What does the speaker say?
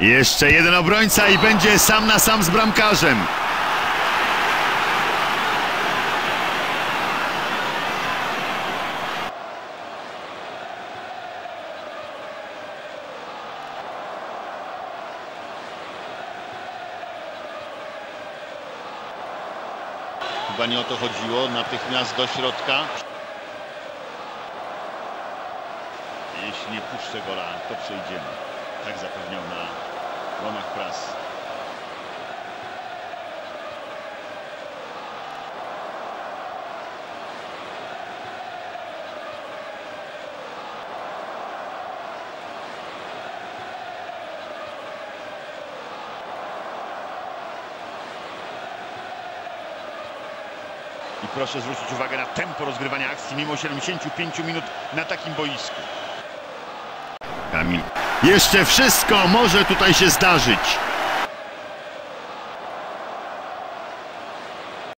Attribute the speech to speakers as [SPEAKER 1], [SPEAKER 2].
[SPEAKER 1] Jeszcze jeden obrońca i będzie sam na sam z bramkarzem.
[SPEAKER 2] Chyba nie o to chodziło. Natychmiast do środka. Jeśli nie puszczę gola, to przejdziemy. I proszę zwrócić uwagę na tempo rozgrywania akcji mimo 75 minut na takim boisku.
[SPEAKER 1] Kamil. Jeszcze wszystko może tutaj się zdarzyć.